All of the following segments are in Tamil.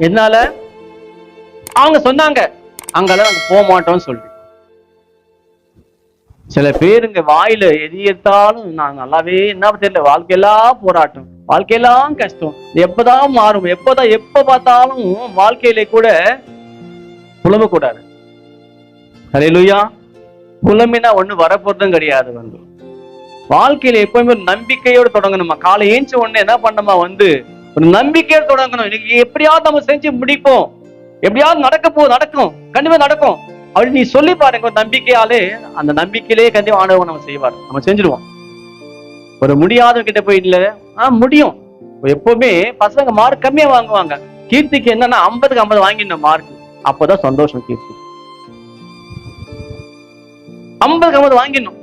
எதனால அவங்க சொன்னாங்க. அங்கெல்லாம் நாங்க போக மாட்டோம்னு சொல்லிட்டு. சில பேருங்க வாயில எது எடுத்தாலும் நான் நல்லாவே என்ன தெரியல வாழ்க்கையெல்லாம் போராட்டம். வாழ்க்கையெல்லாம் கஷ்டம். எப்பதான் மாறும்? எப்பதான் எப்ப பார்த்தாலும் வாழ்க்கையில கூட புலம்ப கூடாது ஹalleluya. புலம்பினா ஒண்ணு வரப்போறதும் கிடையாது வந்து. வாழ்க்கையில எப்பவுமே ஒரு நம்பிக்கையோட தொடங்கணுமா? காலை ஏஞ்ச உடனே என்ன பண்ணமா வந்து? ஒரு நம்பிக்கையை தொடங்கணும். இன்னைக்கு எப்படியாவது நம்ம செஞ்சு முடிப்போம். எப்படியாவது நடக்க போ நடக்கும். கண்டிப்பா நடக்கும். அப்படி நீ சொல்லி பாருங்க ஒரு நம்பிக்கையாலே அந்த நம்பிக்கையிலே கண்டிப்பா ஆண்டவன் நம்ம செய்வார். நம்ம செஞ்சிருவோம் ஒரு முடியாத கிட்ட போய் இல்ல ஆஹ் முடியும். எப்பவுமே பசங்க மார்க் கம்மியா வாங்குவாங்க. கீர்த்திக்கு என்னன்னா ஐம்பதுக்கு ஐம்பது வாங்கிடணும் மார்க் அப்போதான் சந்தோஷம் கீர்த்தி. ஐம்பதுக்கு ஐம்பது வாங்கிடணும்.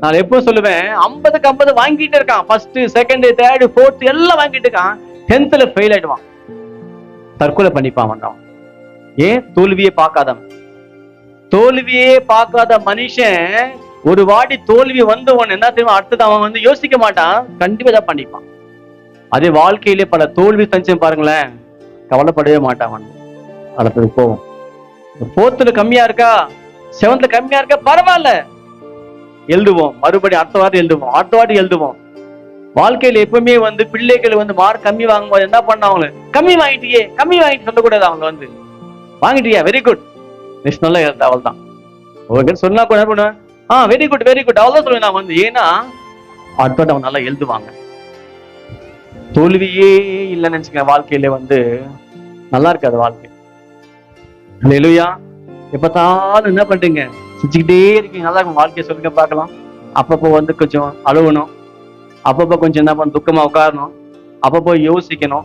நான் எப்போ சொல்லுவேன்? ஐம்பதுக்கு ஐம்பது வாங்கிட்டு இருக்கான். ஃபர்ஸ்ட் செகண்ட் தேர்ட் ஃபோர்த் எல்லாம் வாங்கிட்டு இருக்கான். டென்த்ல ஃபெயில் ஆயிடுவான். தற்கொலை பண்ணிப்பான் வந்தான் ஏன்? தோல்வியே பார்க்காதவன் தோல்வியே பார்க்காத மனுஷன் ஒரு வாட்டி தோல்வி வந்தவன் என்ன தெரியுமா? அடுத்தது அவன் வந்து யோசிக்க மாட்டான். கண்டிப்பா தான் பண்ணிப்பான். அதே வாழ்க்கையிலே பல தோல்வி சஞ்சம் பாருங்களேன். கவலைப்படவே மாட்டான் அவன். அடுத்தது போவோம் போர்த்துல கம்மியா இருக்கா? செவன்த்ல கம்மியா இருக்கா? பரவாயில்ல. எழுதுவோம். மறுபடியும் அடுத்த வாட்டி எழுதுவோம். அடுத்த வாட்டி எழுதுவோம். வாழ்க்கையில எப்பவுமே வந்து பிள்ளைகள் வந்து மார்க் கம்மி வாங்கும்போது என்ன பண்ணாங்க கம்மி வாங்கிட்டியே கம்மி வாங்கிட்டு சொல்லக்கூடாது அவங்க வந்து. வாங்கிட்டியா? வெரி குட் நெக்ஸ்ட் நல்லா எழுத அவள் தான் ஒருத்தர் சொன்னா கூட என்ன பண்ணுவேன் ஆ வெரி குட் வெரி குட் அவ்வளவு சொல்லுவேன் நான் வந்து ஏன்னா அடுத்த வாட்டி அவங்க நல்லா எழுதுவாங்க. தோல்வியே இல்லைன்னு நினச்சிக்க வாழ்க்கையில வந்து நல்லா இருக்காது வாழ்க்கை. இல்லையா எப்பத்தாலும் என்ன பண்றீங்க சிரிச்சுக்கிட்டே இருக்கீங்க. நல்லா இருக்கும். வாழ்க்கையை சொல்லுங்க பார்க்கலாம். அப்பப்போ வந்து கொஞ்சம் அழுகணும் அப்பப்போ கொஞ்சம் என்ன பண்ண துக்கமா உட்காரணும். அப்பப்போ யோசிக்கணும்.